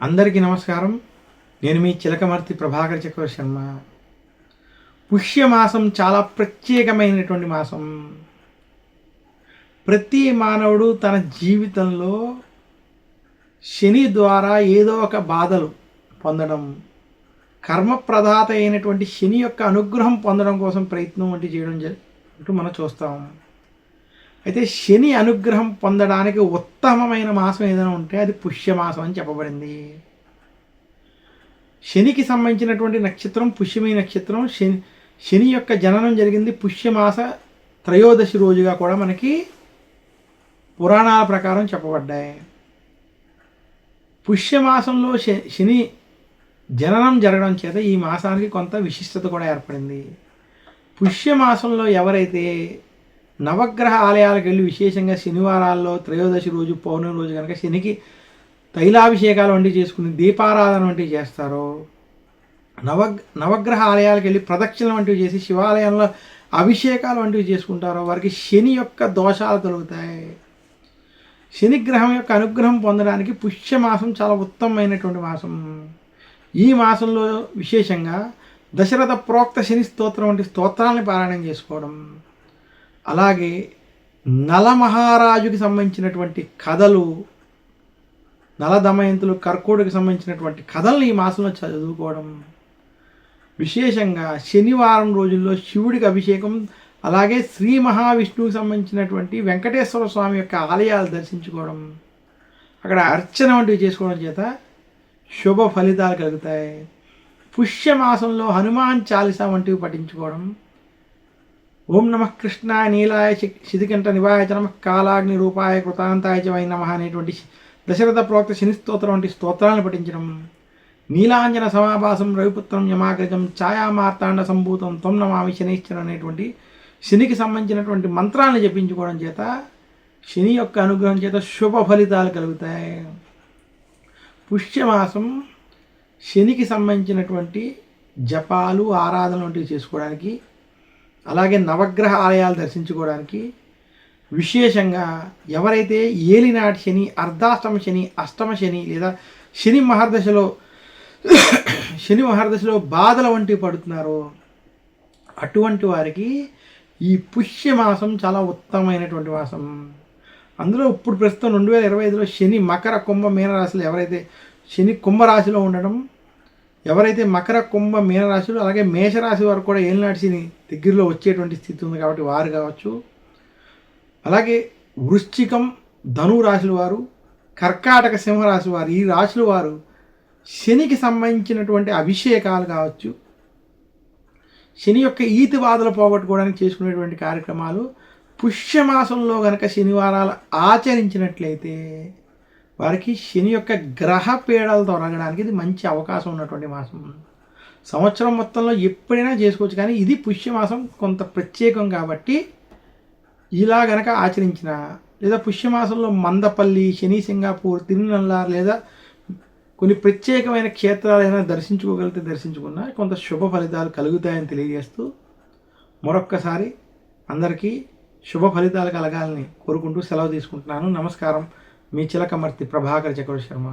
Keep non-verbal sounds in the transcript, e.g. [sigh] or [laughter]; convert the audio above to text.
అందరికీ నమస్కారం. నేను మీ చిలకమర్తి ప్రభాకర్ చక్రవర్తి శర్మ. పుష్యమాసం చాలా ప్రత్యేకమైనటువంటి మాసం. ప్రతి మానవుడు తన జీవితంలో శని ద్వారా ఏదో ఒక బాధలు పొందడం కర్మప్రదాత అయినటువంటి శని యొక్క అనుగ్రహం పొందడం కోసం ప్రయత్నం వంటి చేయడం జరుగుతూ మనం చూస్తాము అయితే శని అనుగ్రహం పొందడానికి ఉత్తమమైన మాసం ఏదైనా ఉంటే అది పుష్యమాసం అని చెప్పబడింది. శనికి సంబంధించినటువంటి నక్షత్రం పుష్యమి నక్షత్రం శని శని యొక్క జననం జరిగింది పుష్యమాస త్రయోదశి రోజుగా కూడా మనకి పురాణాల ప్రకారం చెప్పబడ్డాయి. పుష్యమాసంలో శ- శని జననం జరగడం చేత ఈ మాసానికి కొంత విశిష్టత కూడా ఏర్పడింది. పుష్యమాసంలో ఎవరైతే నవగ్రహ ఆలయాలకు వెళ్ళి విశేషంగా శనివారాల్లో త్రయోదశి రోజు పౌర్ణమి రోజు కనుక శనికి తైలాభిషేకాలు వంటివి చేసుకుని దీపారాధన వంటివి చేస్తారో నవ నవగ్రహ ఆలయాలకు వెళ్ళి ప్రదక్షిణ వంటివి చేసి శివాలయంలో అభిషేకాలు వంటివి చేసుకుంటారో వారికి శని యొక్క దోషాలు తొలగుతాయి. శని గ్రహం యొక్క అనుగ్రహం పొందడానికి పుష్యమాసం చాలా ఉత్తమమైనటువంటి మాసం. ఈ మాసంలో విశేషంగా దశరథ ప్రోక్త శని స్తోత్రం వంటి స్తోత్రాలను పారాయణం చేసుకోవడం. అలాగే నలమహారాజుకి సంబంధించినటువంటి కథలు నల దమయంతులు కర్కోడికి సంబంధించినటువంటి కథలను ఈ మాసంలో చదువుకోవడం విశేషంగా శనివారం రోజుల్లో శివుడికి అభిషేకం అలాగే శ్రీ మహావిష్ణువుకి సంబంధించినటువంటి వెంకటేశ్వర స్వామి యొక్క ఆలయాలు దర్శించుకోవడం అక్కడ అర్చన వంటివి చేసుకోవడం చేత శుభ ఫలితాలు కలుగుతాయి. పుష్యమాసంలో హనుమాన్ చాలీసా వంటివి పఠించుకోవడం ఓం నమ కృష్ణ నీలాయ శి- శితికంఠ నమ కాలాగ్ని రూపాయ కృతాంతాయ వై నమ అనేటువంటి దశరథ ప్రోక్త శని స్తోత్రం వంటి స్తోత్రాలను పఠించడం. నీలాంజన సమాభాసం రవిపుత్రం యమాగ్రజం ఛాయామార్తాండ సంభూతం త్వం నమామి శనిశ్చరం అనేటువంటి శనికి సంబంధించినటువంటి మంత్రాలను జపించుకోవడం చేత శని యొక్క అనుగ్రహం చేత శుభ ఫలితాలు కలుగుతాయి. పుష్యమాసం శనికి సంబంధించినటువంటి జపాలు ఆరాధన వంటివి చేసుకోవడానికి అలాగే నవగ్రహ ఆలయాలు దర్శించుకోవడానికి విశేషంగా ఎవరైతే ఏలినాటి శని అర్ధాష్టమ శని అష్టమ శని లేదా శని మహర్దశలో [coughs] శని మహర్దశలో బాధల వంటివి పడుతున్నారో అటువంటి వారికి ఈ పుష్యమాసం చాలా ఉత్తమమైనటువంటి మాసం. అందులో ఇప్పుడు ప్రస్తుతం రెండు వేల ఇరవై ఐదులో శని మకర కుంభ మీనరాశులు ఎవరైతే శని కుంభరాశిలో ఉండడం ఎవరైతే మకర కుంభ మీనరాశులు అలాగే మేషరాశి వారు కూడా ఏలినాటిని దగ్గరలో వచ్చేటువంటి స్థితి ఉంది కాబట్టి వారు కావచ్చు. అలాగే వృశ్చికం ధను రాశుల వారు కర్కాటక సింహరాశి వారు ఈ రాశుల వారు శనికి సంబంధించినటువంటి అభిషేకాలు కావచ్చు. శని యొక్క ఈతి బాధలు పోగొట్టుకోవడానికి చేసుకునేటువంటి కార్యక్రమాలు పుష్యమాసంలో గనక శనివారాలు ఆచరించినట్లయితే వారికి శని యొక్క గ్రహ పీడలు తొలగడానికి ఇది మంచి అవకాశం ఉన్నటువంటి మాసం. సంవత్సరం మొత్తంలో ఎప్పుడైనా చేసుకోవచ్చు కానీ ఇది పుష్యమాసం కొంత ప్రత్యేకం కాబట్టి ఇలా గనక ఆచరించిన లేదా పుష్యమాసంలో మందపల్లి శని సింగాపూర్ తిరునల్ల లేదా కొన్ని ప్రత్యేకమైన క్షేత్రాలైనా దర్శించుకోగలిగితే దర్శించుకున్నా కొంత శుభ ఫలితాలు కలుగుతాయని తెలియజేస్తూ మరొక్కసారి అందరికీ శుభ ఫలితాలు కలగాలని కోరుకుంటూ సెలవు తీసుకుంటున్నాను. నమస్కారం. మీ చిలకమర్తి ప్రభాకర్ చక్రవర్తి శర్మ